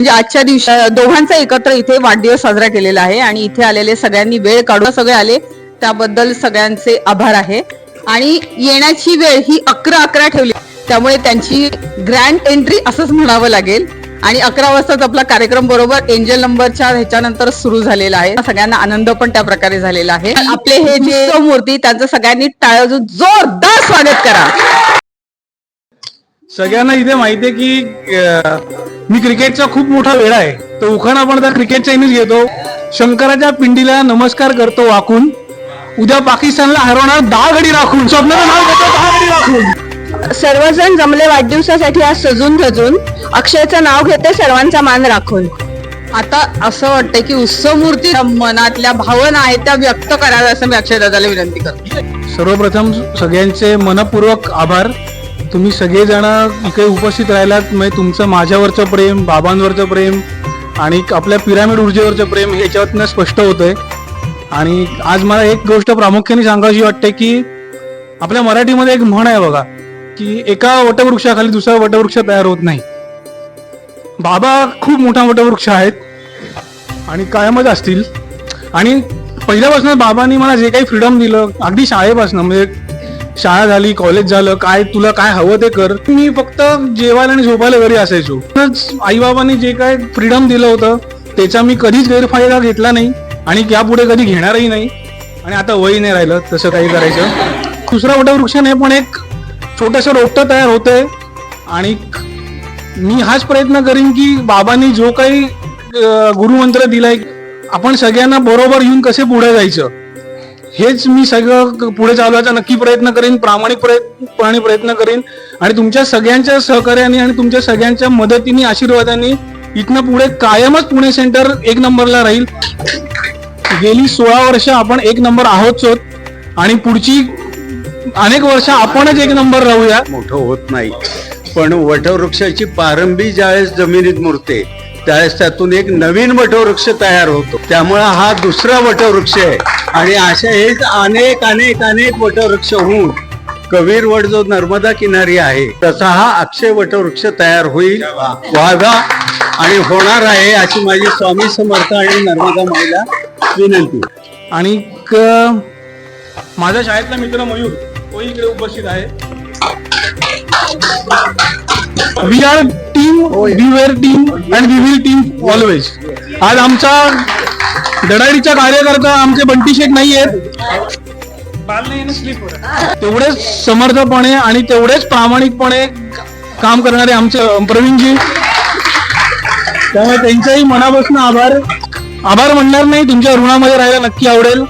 म्हणजे आजच्या दिवशी दोघांचा एकत्र इथे वाढदिवस साजरा केलेला आहे आणि इथे आलेले सगळ्यांनी वेळ काढून सगळे आले. त्याबद्दल सगळ्यांचे आभार आहे. आणि येण्याची वेळ ही अकरा अकरा ठेवली. त्यामुळे त्यांची ग्रँड एंट्री असंच म्हणावं लागेल. आणि अकरा वाजताच आपला कार्यक्रम बरोबर एंजल नंबरच्या ह्याच्यानंतर सुरू झालेला आहे. सगळ्यांना आनंद पण त्या प्रकारे झालेला आहे. आपले हे जे मूर्ती त्यांचं सगळ्यांनी टाळजून जोरदार स्वागत करा. सगळ्यांना इथे माहितीये की मी क्रिकेटचा खूप मोठा वेळा आहे. तर उखाण आपण त्या क्रिकेटचा इनिंग घेतो. शंकराच्या पिंडीला नमस्कार करतो वाकून. उद्या पाकिस्तानला हरवणार दहा गडी राखून. स्वप्नाचं नाव घेतो दहा गडी राखून. सर्वजण जमले वाढदिवसासाठी आज सजून धजून अक्षयचं नाव घेते सर्वांचा मान राखून. आता असं वाटतंय की उत्सव मूर्ती मनातल्या भावना आहेत त्या व्यक्त कराव्या असं मी अक्षय दादाला विनंती करते. सर्वप्रथम सगळ्यांचे मनपूर्वक आभार. तुम्ही सगळेजण इकडे उपस्थित राहिलात म्हणजे तुमचं माझ्यावरचं प्रेम बाबांवरचं प्रेम आणि आपल्या पिरामिड ऊर्जेवरचं प्रेम ह्याच्यावरनं स्पष्ट होतंय. आणि आज मला एक गोष्ट प्रामुख्याने सांगायची वाटते की आपल्या मराठीमध्ये एक म्हण आहे बघा की एका वटवृक्षाखाली दुसरा वटवृक्ष तयार होत नाही. बाबा खूप मोठा वटवृक्ष आहेत आणि कायमच असतील. आणि पहिल्यापासून बाबांनी मला जे काही फ्रीडम दिलं अगदी शाळेपासून म्हणजे शाळा झाली कॉलेज झालं काय तुला काय हवं ते कर. मी फक्त जेवायला आणि झोपायला घरी असायचो. आई बाबांनी जे काय फ्रीडम दिलं होतं त्याचा मी कधीच गैरफायदा घेतला नाही आणि यापुढे कधी घेणारही नाही. आणि आता वय नाही राहिलं तसं काही करायचं. दुसरा वृक्ष नाही पण एक छोटंसं रोपटं तयार होतंय. आणि मी हाच प्रयत्न करीन की बाबांनी जो काही गुरुमंत्र दिलाय आपण सगळ्यांना बरोबर येऊन कसे पुढे जायचं? हेच मी सगळं पुढे चालवायचा नक्की प्रयत्न करीन प्रामाणिक प्रयत्न प्रयत्न करीन. आणि तुमच्या सगळ्यांच्या सहकार्याने आणि तुमच्या सगळ्यांच्या मदतीने आशीर्वादाने इथनं पुढे कायमच पुणे सेंटर एक नंबरला राहील. गेली सोळा वर्ष आपण एक नंबर आहोत आणि पुढची अनेक वर्ष आपणच एक नंबर राहूया. मोठं होत नाही. पण वटवृक्षाची पारंबी ज्यावेळेस जमिनीत मुरते त्यावेळेस त्यातून एक नवीन वटवृक्ष तयार होतो. त्यामुळे हा दुसरा वटवृक्ष आहे. आणि अशा हे अनेक अनेक अनेक वटवृक्ष होऊन कवीर वड जो नर्मदा किनारी आहे तसा हा अक्षय वटवृक्ष तयार होईल व्हावा आणि होणार आहे अशी माझी स्वामी समर्थ आणि नर्मदा माईला विनंती. आणि माझ्या शाळेतला मित्र मयूर तो इकडे उपस्थित आहे. Are team we were team and we will team always आज आमचा दडाडीचा कार्यकर्ता आमचे बंटी शेठ नाही आहेत. तेवढेच समर्थपणे आणि तेवढेच प्रामाणिकपणे काम करणारे आमचे प्रवीणजी. त्यामुळे त्यांचाही मनापासून आभार. आभार म्हणणार नाही तुमच्या ऋणामध्ये राहायला नक्की आवडेल.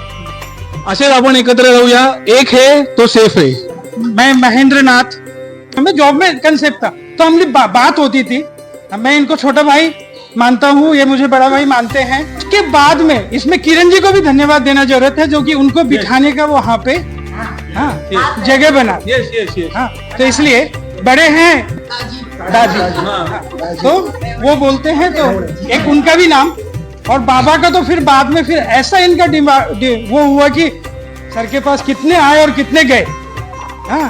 असेच आपण एकत्र राहूया एक है तो सेफ है मैं महेंद्र नाथ मैं जॉब में कंसेप्ट था. तो हमने बा, बात होती थी। मैं इनको छोटा भाई मानता हूँ ये मुझे बड़ा भाई मानते हैं। उसके बाद में इसमें किरण जी को भी धन्यवाद देना ज़रूरत है जो कि उनको बिठाने का वहाँ पे हाँ जगह बना। यस यस यस हाँ तो इसलिए बड़े हैं दादी। हाँ, तो वो बोलते हैं तो एक उनका भी नाम और बाबा का तो फिर बाद में फिर ऐसा इनका वो हुआ कि सर के पास कितने आए और कितने गए। हाँ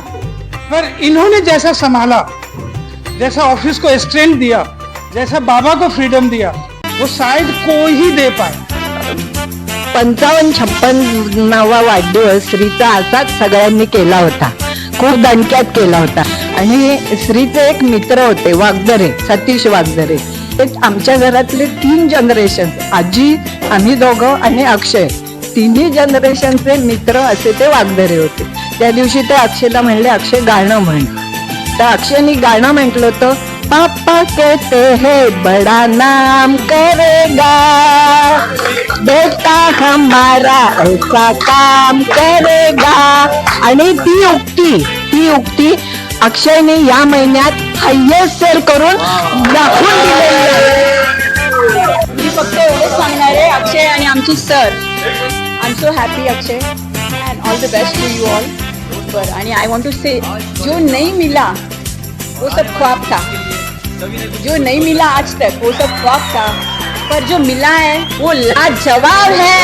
पर इन्होंने जैसा संभाला जैसा ऑफिस को स्ट्रेंथ दिया जैसा बाबा को फ्रीडम दिया वो शायद कोई ही दे पाए। पंचावन्न छप्पन्नावा वाढदिवस स्त्रीचा असाच सगळ्यांनी केला होता. खूप दणक्यात केला होता. आणि स्त्रीचे एक मित्र होते वागदरे सतीश वागदरे. ते आमच्या घरातले तीन जनरेशन आजी आम्ही दोघं आणि अक्षय. तिन्ही जनरेशनचे मित्र असे ते वागदरे होते. त्या दिवशी ते अक्षयला म्हणले अक्षय गाणं म्हण. त्या अक्षयनी गाणं म्हटलं होतं पापा कहते हैं बड़ा नाम करेगा। बेटा हमारा ऐसा काम करेगा। आणि ती उक्ती ती उक्ती अक्षयने या महिन्यात हायेस्ट सेल करून दाखवून दिलेली आहे. मी फक्त एवढंच सांगणार आहे अक्षय आणि आमची sir I am so happy Akshay and all the best to you all बर आणि आई वॉन्ट टू से जो नहीं मिला वो सब ख्वाब था. जो नहीं मिला आज तक वो सब ख्वाब था. पर जो मिला है वो लाजवाब है।